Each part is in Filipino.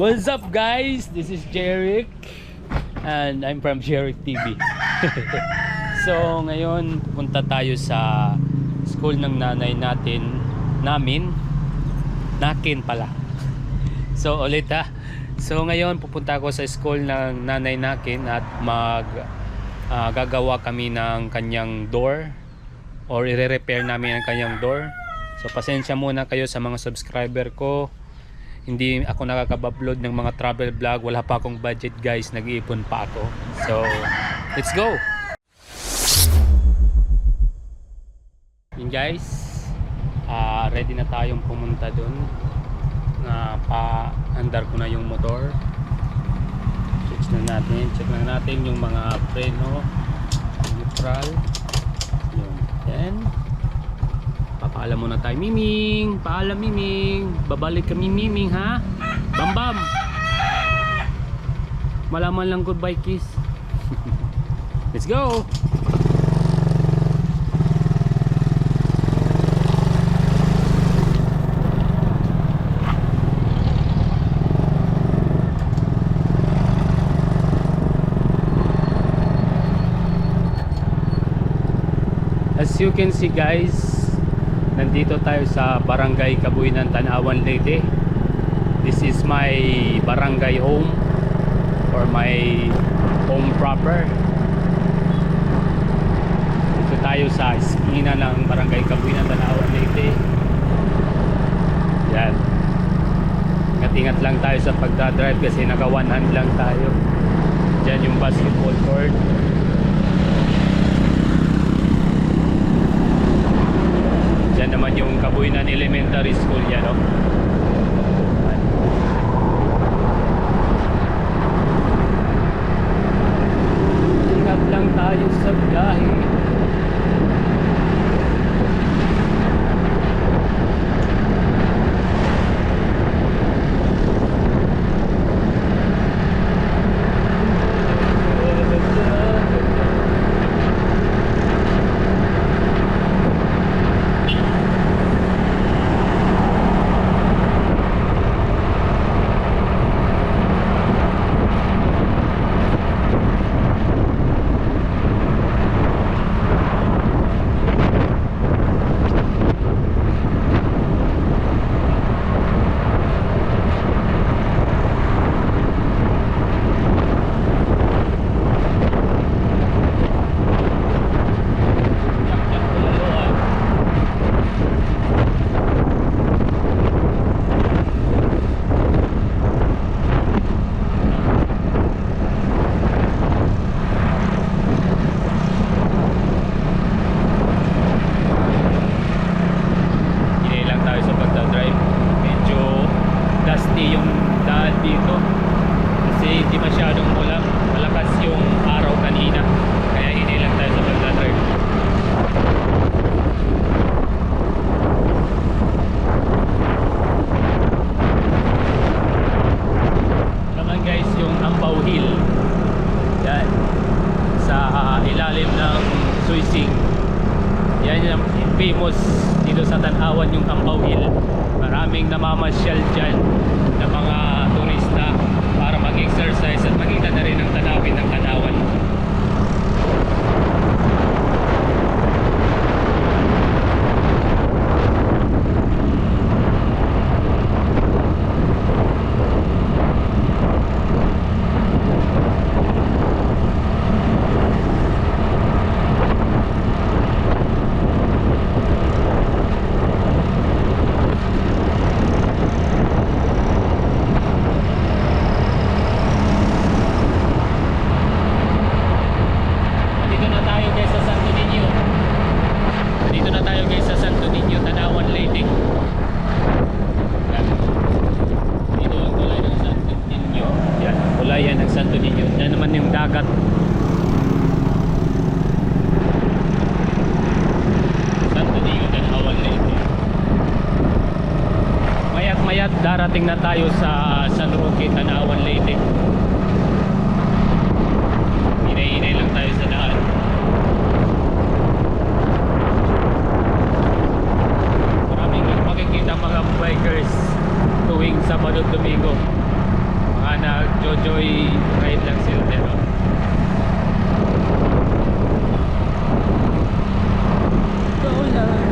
What's up guys? This is Jeric and I'm from Jeric TV. so ngayon punta tayo sa school ng nanay natin namin nakin pala. So ulit ha. So ngayon pupunta ako sa school ng nanay nakin at mag ah, gagawa kami ng kanyang door or i-repair namin ang kanyang door. So pasensya muna kayo sa mga subscriber ko. Hindi ako nakakababload ng mga travel vlog. Wala pa akong budget guys. Nag-iipon pa ako. So, let's go! Yun guys. ah ready na tayong pumunta dun. Na pa-andar ko na yung motor. Check na natin. Check na natin yung mga preno. Neutral. Yun. Then, Papaalam muna tayo. Miming! Paalam Miming! Babalik kami Miming ha? Bam bam! Malaman lang goodbye kiss. Let's go! As you can see guys, nandito tayo sa Barangay Kabuinan, Tanawan, Leyte. This is my barangay home or my home proper. Dito tayo sa eskina ng Barangay Kabuinan, Tanawan, Leyte. Yan. Ingat-ingat lang tayo sa pagdadrive kasi naka one hand lang tayo. Diyan yung basketball court. Diyan Kabuinan Elementary School yan, no? Ingat lang tayo sa biyahe. Hinay lang tayo sa pagdadrive. Medyo dusty yung daan dito. Kasi hindi masyadong ulang. Malakas yung araw kanina. Kaya hinay lang tayo sa pagdadrive. Naman guys yung Ambao Hill. Yan. Sa ah, ilalim ng Suising. Yan yung famous dito sa Tanawan yung Ambao Hill. Maraming namamasyal dyan na mga turista para mag-exercise at makita na rin ang tanawin ng Tanawan. Dito na tayo guys sa Santo Niño. Dito na tayo guys sa Santo Niño, Tanawan Leyte. Yan. Dito ang tulay ng Santo Niño. Yan, tulay yan ng Santo Niño. Yan naman yung dagat. Santo Niño, Tanawan Leyte. Mayat darating na tayo sa San Roque, Tanawan Leyte. Hinay-hinay lang tayo sa daan. Maraming makikita mga bikers tuwing Sabado at Domingo. Baka nag-jojoy ride lang sila pero Go lang.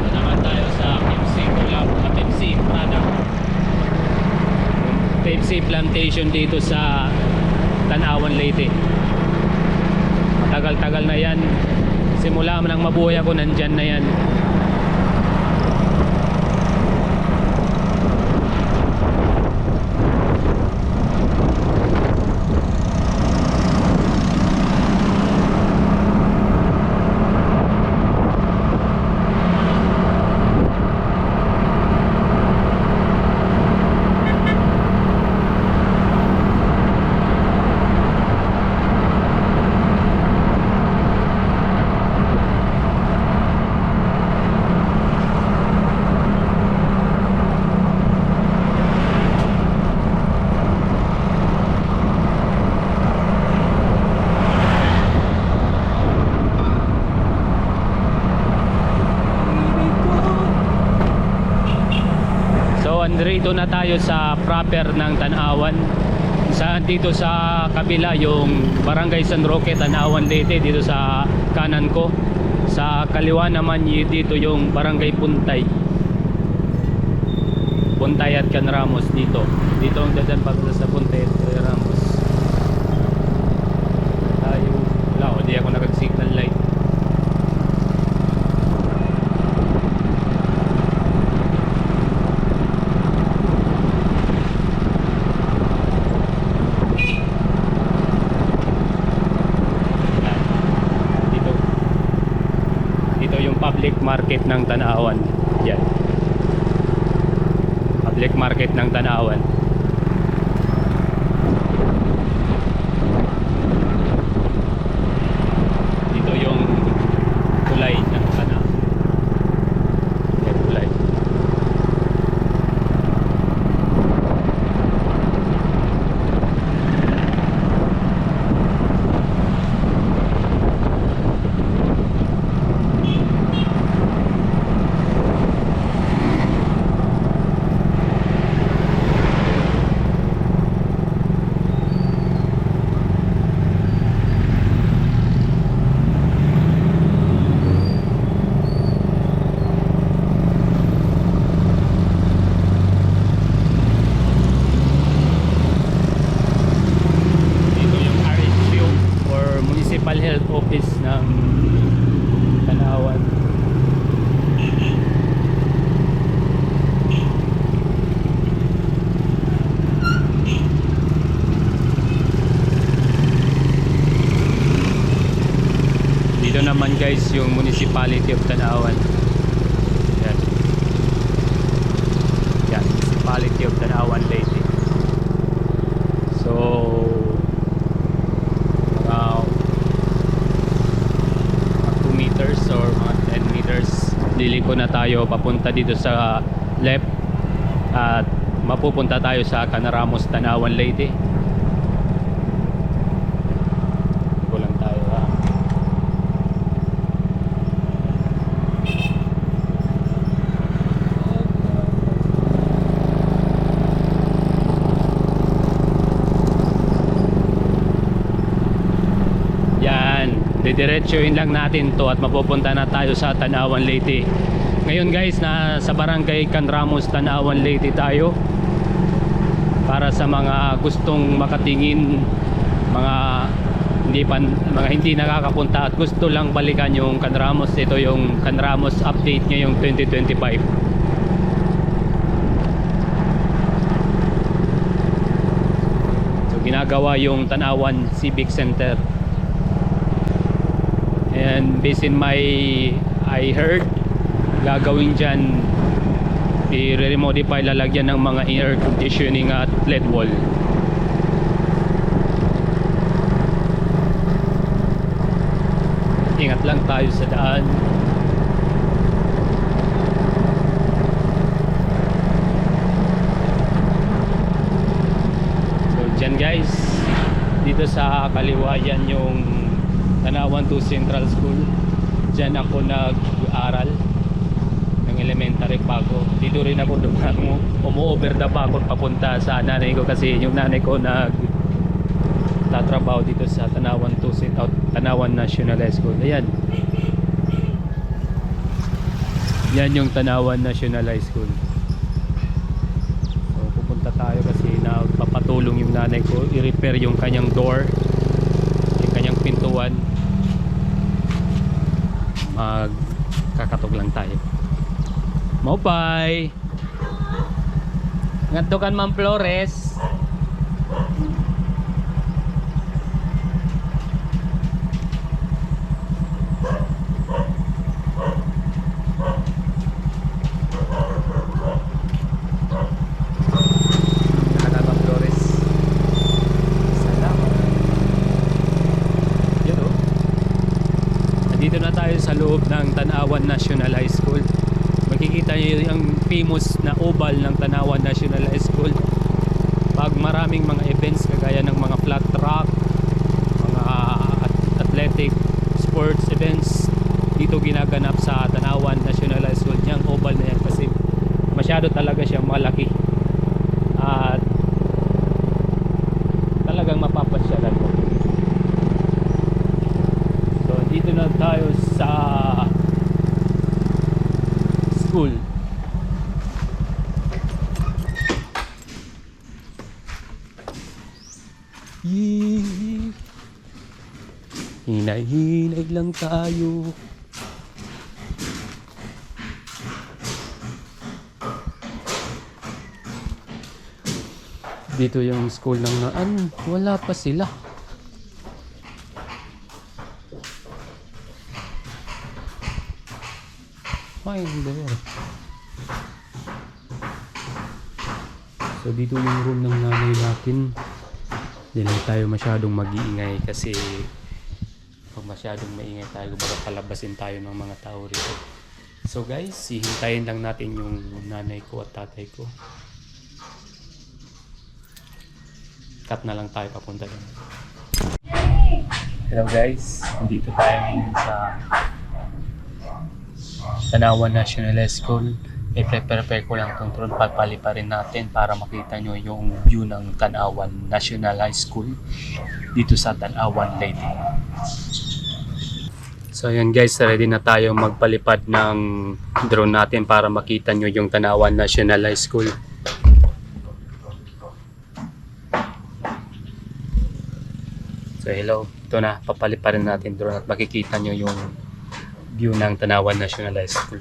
Ito naman tayo sa MC Collab at MC Prada. MC Plantation dito sa Tanawan Leyte. Tagal-tagal na yan. Simula nang mabuhay ako nandyan na yan. So andrito na tayo sa proper ng Tanawan. Saan dito sa kabila yung Barangay San Roque, Tanawan Leyte dito sa kanan ko. Sa kaliwa naman dito yung Barangay Puntay. Puntay at Can Ramos dito. Dito ang dadan papunta sa Puntay at Can Ramos. Tayo. Wala ko, di ako nag-signal light. dito dito yung public market ng Tanawan. Yan. Public market ng Tanawan dito yung tulay ng Tanawan yan tulay dito yung RHQ or Municipal Health Office ng Tanawan dito naman guys yung Municipality of Tanawan yan yan Municipality of Tanawan Leyte so mga mga 2 meters or mga 10 meters liliko na tayo papunta dito sa left at mapupunta tayo sa Canaramos Tanawan Leyte. Kulang tayo ha? Yan, didiretsuhin lang natin to at mapupunta na tayo sa Tanawan Leyte. Ngayon guys, na sa barangay Can Ramos, Tanawan Leyte tayo. Para sa mga gustong makatingin, mga hindi pa mga hindi nakakapunta at gusto lang balikan yung Can Ramos, ito yung Can Ramos update ngayong 2025. So ginagawa yung Tanawan Civic Center. And based in my I heard gagawin dyan i-remodify lalagyan ng mga air conditioning at LED wall. Ingat lang tayo sa daan. So dyan guys dito sa kaliwa yan yung Tanawan to Central School. Diyan ako nag-aral elementary pa ako. Dito rin ako dumango. Umu-over the pa ako papunta sa nanay ko kasi yung nanay ko nag tatrabaho dito sa Tanawan to Central Tanawan National School. Ayan. Yan yung Tanawan National High School. So pupunta tayo kasi nagpapatulong yung nanay ko i-repair yung kanyang door, yung kanyang pintuan. Magkakatog lang tayo. Maupay! Ngadto kan Ma'am Flores. Nakakabang Flores. Salamat. Yun o. Nandito na tayo sa loob ng Tanawan National High School. Makikita niyo yung famous na oval ng Tanawan National High School. Pag maraming mga events kagaya ng mga flat track, mga at- athletic sports events dito ginaganap sa Tanawan National High School. Yung oval na yan kasi masyado talaga siyang malaki at talagang mapapasyalan mo. So, dito na tayo sa school. Yee. Hinay-hinay lang tayo. Dito yung school ng naan. Wala pa sila. Ay, hindi. So dito yung room ng nanay natin. Hindi lang tayo masyadong mag-iingay kasi pag masyadong maingay tayo baka palabasin tayo ng mga tao rito. So guys, hihintayin lang natin yung nanay ko at tatay ko. Cut na lang tayo papunta doon. Hello guys, nandito tayo ngayon sa Tanawan National School. I-prepare ko lang itong drone. Papalipa rin natin para makita nyo yung view ng Tanawan National High School dito sa Tanawan Lady. So yun guys, ready na tayo magpalipad ng drone natin para makita nyo yung Tanawan National High School. So hello, ito na, papalipad rin natin drone at makikita nyo yung view ng Tanawan National High School.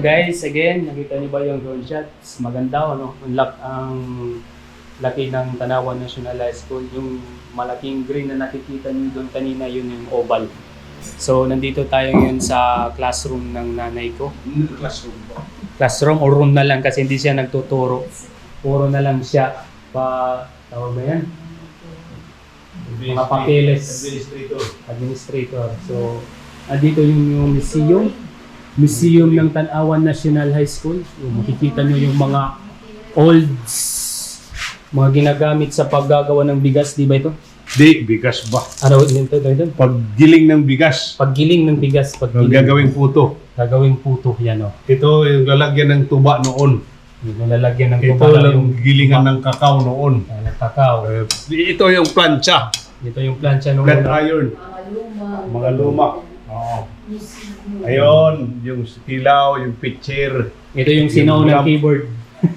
Guys, again, nakita niyo ba yung drone shots? Maganda ano, ang lak ang laki ng Tanawan National High School. Yung malaking green na nakikita niyo doon kanina, yun yung oval. So, nandito tayo ngayon sa classroom ng nanay ko. classroom ba? Classroom o room na lang kasi hindi siya nagtuturo. Puro na lang siya pa, tawag ba yan? Mga papeles. Administrator. Administrator. So, andito yung, yung museum. Museum ng Tanawan National High School. Yung makikita nyo yung mga olds, mga ginagamit sa paggagawa ng bigas, di ba ito? Di, bigas ba? Ano ito, ito, ito? Paggiling ng bigas. Paggiling ng bigas, paggiling. gagawing puto. Gagawing puto, yan o. Ito yung lalagyan ng tuba noon. Yung nilalagyan ng Ito tuba, lang yung gilingan ng kakao noon. uh, ng kakao. Eh, ito yung plancha. Ito yung plancha nung Flat iron. Mga luma. Oo. Ayun, yung kilaw, yung pitcher. Ito yung sinaw ng keyboard.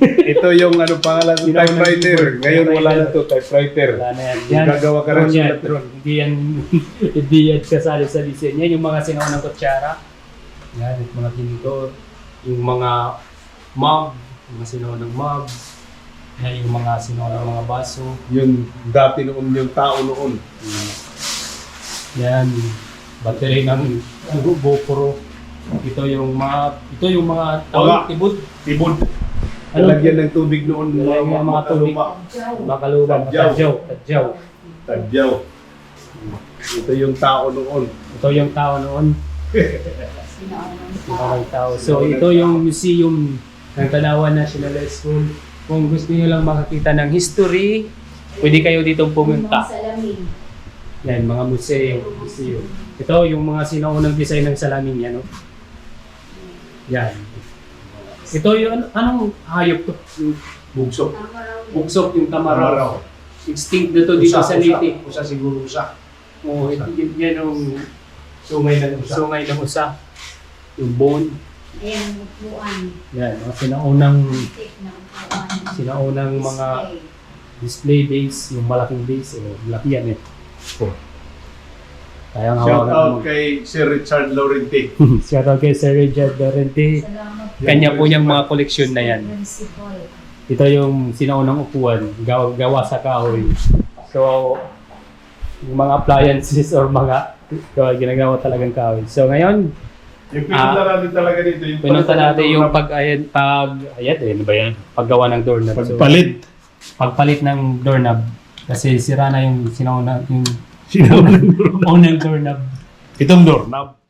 Ito yung ano pangalan ng Sinaw ng typewriter. Ngayon wala na to, typewriter. Wala na yan. Gagawa ka rin yan, sulat. drone. Hindi yan, hindi yan kasali sa design. Yan yung mga sinaw ng kutsara. Yan, yung mga ginito. Yung mga mug. mga sinaunang mugs, yan yung mga sinaunang mga baso. Yung dati noon yung tao noon. Yan, battery ng ng GoPro. Ito yung mga ito yung mga tawag tibod. Tibod. Ano? Lalagyan ng tubig noon. Lalagyan ng mga tubig. luma. Makalubang, Tadyaw. tadyaw, tadyaw. Ito yung tao noon. Ito yung tao noon. Yung tao. So ito yung museum ng Tanawan National High School. Kung gusto niyo lang makakita ng history, pwede kayo dito pumunta. Salamin. Yan, mga museo, museo. Ito yung mga sinaunang design ng salamin yan, no? Yan. Ito yung ano, anong hayop to? Yung Bugso. bugsok, yung tamaraw. Extinct na to dito sa Leyte. Usa siguro usa. Oo, ito yun- yan yung sungay ng usa. Sungay ng usa. Yung bone. Ayan, upuan. Yan, mga sinaunang sinaunang mga Display. base, yung malaking base, eh, malaki yan eh. Kaya nga Shout out kay Sir Richard Laurenti. Shout out kay Sir Richard Dorente. Salamat. Kanya po niyang mga koleksyon na yan. Ito yung sinaunang upuan, gawa, gawa sa kahoy. So, yung mga appliances or mga gawa, ginagawa talagang kahoy. So, ngayon, Yung pinunta natin talaga dito. Yung Ah. pinunta natin ng yung pag, ayan, pag, ayan, eh, ano ba yan? Paggawa ng doorknob. So, Pagpalit. pagpalit ng doorknob. Kasi sira na yung sinaunang, yung Sinaunang unang doorknob. Itong doorknob.